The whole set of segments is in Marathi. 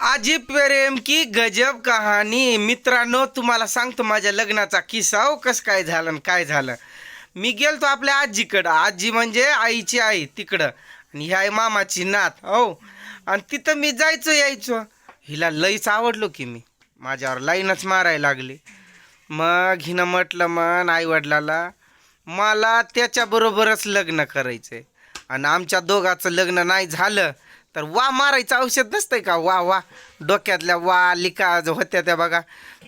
आजी प्रेम की गजब कहाणी. मित्रांनो तुम्हाला सांगतो माझ्या लग्नाचा किस्सा. हो कसं काय झालं आणि काय झालं. मी गेलतो आपल्या आजीकडं. आजी म्हणजे आईची आई तिकडं. आणि ह्या आहे मामाची नात. हो. आणि तिथं मी जायचो यायचो. हिला लईच आवडलो की मी. माझ्यावर लाईनच मारायला लागली. मग हिनं म्हटलं मन आईवडिलाला मला त्याच्याबरोबरच लग्न करायचं आहे आणि आमच्या दोघाचं लग्न नाही झालं तर वा मारायचं औषध नसतंय का? वा वा. डोक्यातल्या वा लिका होत्या त्या बघा.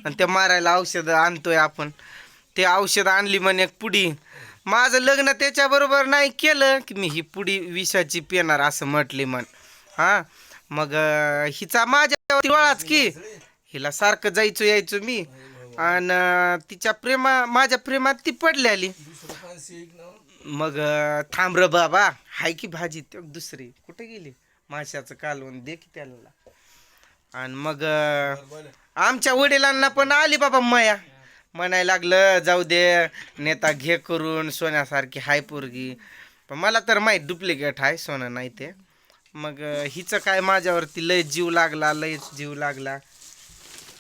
आणि त्या मारायला औषध आणतोय आपण. ते औषध आणली म्हणे एक पुडी माझं लग्न त्याच्याबरोबर नाही केलं की मी ही पुडी विषाची पेणार असं म्हटली म्हण. हां? मग हिचा माझ्या वळाच की. हिला सारखं जायचो यायचो मी. आणि तिच्या प्रेमा माझ्या प्रेमात ती पडलेली. मग थांबर थांब बाबा. हाय की भाजी दुसरी. कुठे गेली? माशाचं कालवण दे की त्याला. आणि मग आमच्या वडिलांना पण आली बाबा माया. म्हणायला लागलं जाऊ दे नेता घे करून सोन्यासारखी हाय पोरगी. पण मला तर माहीत डुप्लिकेट आहे सोनं नाही ते. मग हिचं काय माझ्यावरती लय जीव लागला लयच जीव लागला.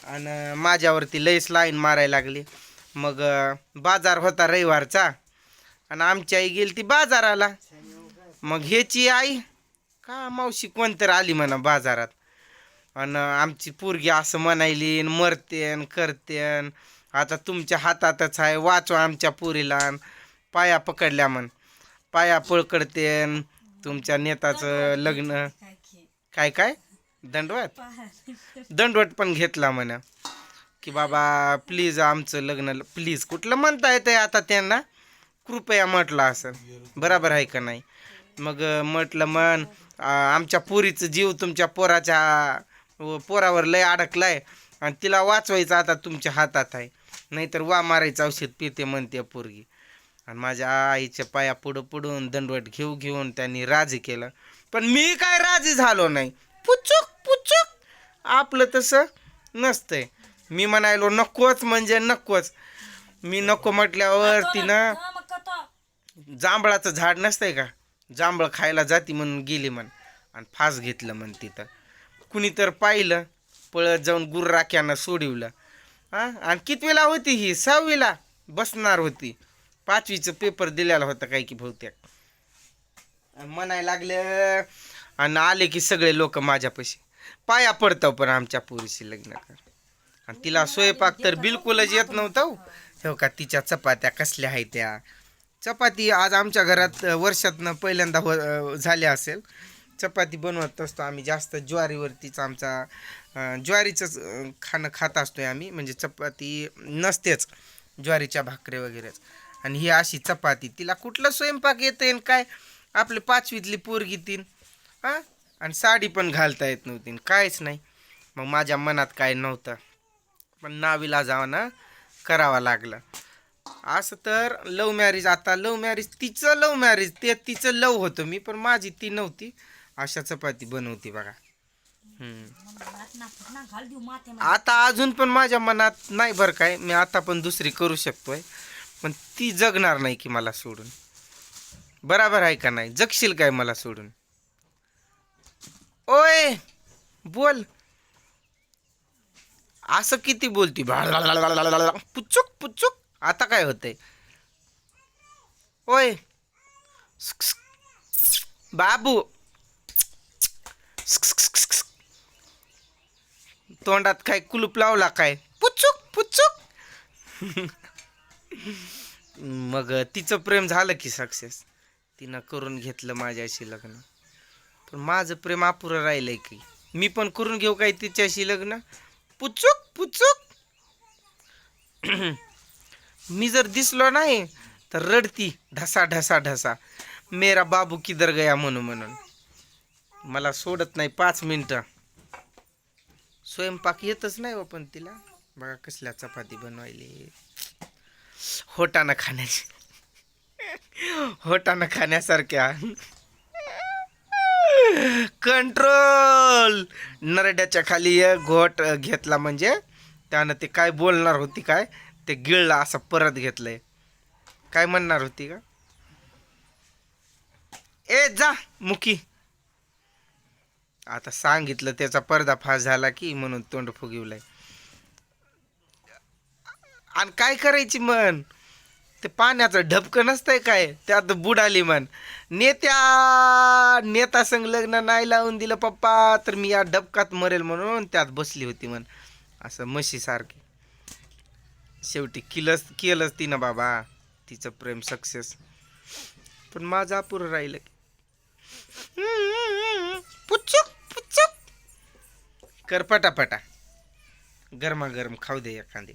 आणि माझ्यावरती लयच लाईन मारायला लागली. मग बाजार होता रविवारचा. आणि आमची आई गेली ती बाजाराला. मग ह्याची आई का मावशी कोणतर आली म्हणा बाजारात? आणि आमची पोरगी असं म्हणायली न मरतेन करतेन आता तुमच्या हातातच आहे वाचवा आमच्या पोरीला न पाया पकडल्या म्हण. पाया पळकडतेन तुमच्या नेताचं लग्न. काय काय? दंडवत? दंडवट पण घेतला म्हणा. की बाबा प्लीज आमचं लग्न प्लीज. कुठलं म्हणता येतंय आता त्यांना? कृपया म्हटलं असं. बराबर आहे का नाही? मग म्हटलं मन आमच्या पोरीचं जीव तुमच्या पोराच्या पोरावर लय अडकलाय. आणि तिला वाचवायचं आता तुमच्या हातात आहे. नाहीतर वा मारायचं औषध पिते म्हणते पोरगी. आणि माझ्या आईच्या पाया पुढं पुढून दंडवट घेऊ घेऊन त्यांनी राजी केलं. पण मी काय राजी झालो नाही. पुचुक पुचुक. आपलं तसं नसतंय. मी म्हणायलो नकोच म्हणजे नकोच. मी नको म्हटल्यावर तिनं जांभळाचं झाड नसतंय का? जांभळं खायला जाती म्हणून गेली म्हण. आणि फास घेतलं म्हण तिथं कुणी तर पाहिलं पळत जाऊन गुर्राक्यानं सोडवलं. हां? आणि कितवीला होती ही? सहावीला बसणार होती. पाचवीचं पेपर दिलेला होता काय की बहुतेक. म्हणाय म्हणायला लागलं आणि आले की सगळे लोक माझ्यापाशी. पाया पडतं पण आमच्या पोरीशी लग्न कर. आणि तिला स्वयंपाक तर बिलकुलच येत नव्हतं हो. का तिच्या चपात्या कसल्या आहेत त्या. चपाती आज आमच्या घरात वर्षातनं पहिल्यांदा हो झाल्या असेल. चपाती बनवत असतो आम्ही. जास्त ज्वारीवरतीच आमचा ज्वारीचंच खाणं खात असतो आहे आम्ही. म्हणजे चपाती नसतेच ज्वारीच्या भाकरी वगैरेच. आणि ही अशी चपाती तिला कुठला स्वयंपाक येतं आहे काय? आपले पाचवीतली पोरगी तीन हां? आणि साडी पण घालता येत नव्हती कायच काहीच नाही. मग माझ्या मनात काय नव्हतं. पण नावीला जावाना करावा लागलं. असं तर लव्ह मॅरेज आता लव्ह मॅरेज तिचं लव्ह मॅरेज ते तिचं लव होतं मी पण माझी ती नव्हती. अशा चपाती बनवती बघा. आता अजून पण माझ्या मनात नाही बरं काय मी आता पण दुसरी करू शकतोय. पण ती जगणार नाही की मला सोडून. बराबर आहे का नाही? जगशील काय मला सोडून? ओय बोल. असं किती बोलती? पुचुक पुचुक. आता काय होतंय? ओय. बाबू. तोंडात काय कुलूप लावला काय? पुचूक पुचूक. मग तिचं प्रेम झालं की सक्सेस तिनं करून घेतलं माझ्याशी लग्न. पण माझं प्रेम अपुरं राहिलंय की. मी पण करून घेऊ काय तिच्याशी लग्न? पुचूक पुचूक. मी जर दिसलो नाही तर रडती ढसा ढसा ढसा. मेरा बाबू किधर गया म्हणून म्हणून. मला सोडत नाही पाच मिनटं. स्वयंपाक येतच नाही हो पण तिला. बघा कसल्या चपाती बनवायली. होटानं खाण्याची. होटानं खाण्यासारख्या. कंट्रोल! नरड्याच्या खाली घोट घेतला म्हणजे त्यानं ते काय बोलणार होती काय? ते गिळला असं परत घेतलंय. काय म्हणणार होती का ए जा मुकी. आता सांगितलं त्याचा पर्दाफाश झाला की म्हणून तोंड फुगिवलाय. आणि काय करायची मन ते पाण्याचं ढपकं नसतंय काय? त्यात बुडाली मन नेत्या नेता संग लग्न नाही लावून दिलं पप्पा तर मी या ढपकात मरेल म्हणून त्यात बसली होती मन असं म्हशीसारखी शेवटी किलच केलंच तिनं बाबा. तिचं प्रेम सक्सेस. पण माझं अपुरं राहिलं की. कर पटापटा. गरमागरम खाऊ दे एखादी.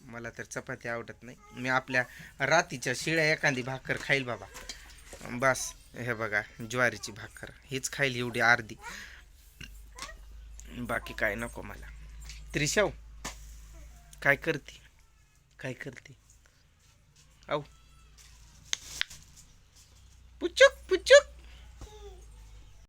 मला तर चपाती आवडत नाही. मी आपल्या रातीच्या शिळ्या एखादी भाकर खाईल बाबा. बस हे बघा ज्वारीची भाकर. हीच खाईल एवढी अर्धी. बाकी काय नको मला. त्रिशाव काय करते? काय करते? औ पुचुक पुचुक.